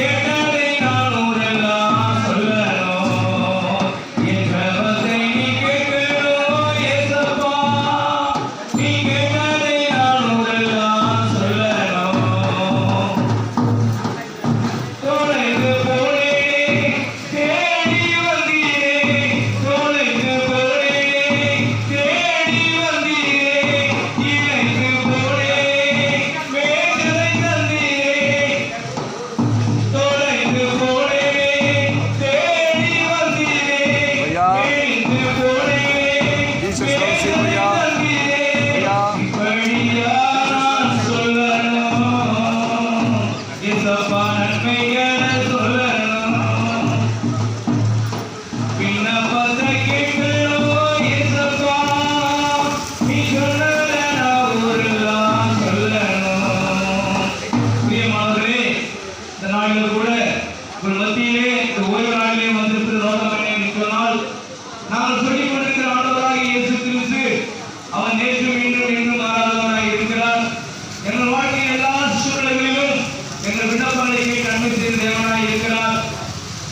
கேட்ட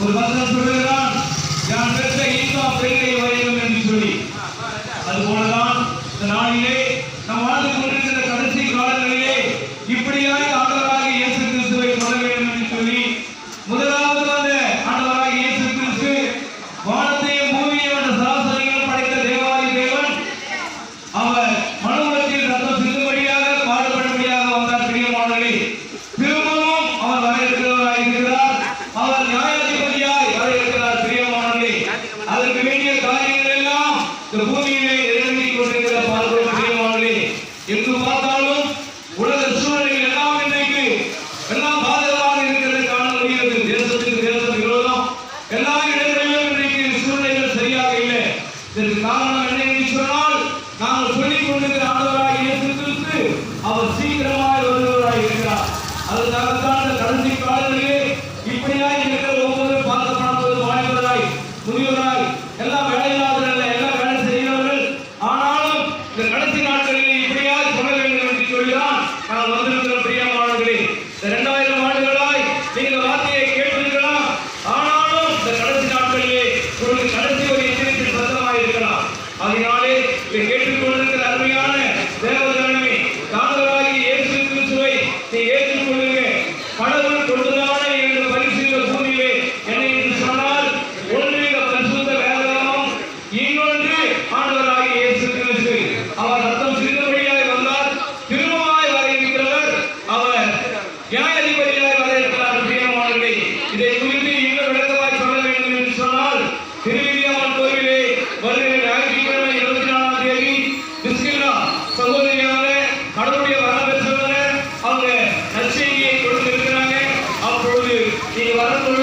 ஒரு பத்திரம் சொல்லுகிறான் நான் பெற்ற ஈசா பெண்ணை வரையும் என்று சொல்லி. அது போலதான் இந்த நாளிலே நாம் வாழ்ந்து கொண்டு இந்த பூமியிலே நிறைவேறி கொண்டிருக்கிற பார்க்கிற பிரியமானே எங்கு பார்த்தாலும் உலக சூழலில் எல்லாம் இன்றைக்கு எல்லாம் பாதுகாப்பாக இருக்கிறது காண முடிகிறது. தேசத்துக்கு தேசம் விரோதம். எல்லா இடங்களிலும் இன்றைக்கு சூழ்நிலைகள் சரியாக இல்லை. இதற்கு காரணம் என்ன என்று சொன்னால் நாங்கள் சொல்லிக் கொண்டிருக்கிற ஆண்டவராக இயேசு கிறிஸ்து அவர் சீக்கிரமாக வருபவராக இருக்கிறார். அதற்காகத்தான் শরীরে চালের 你完了。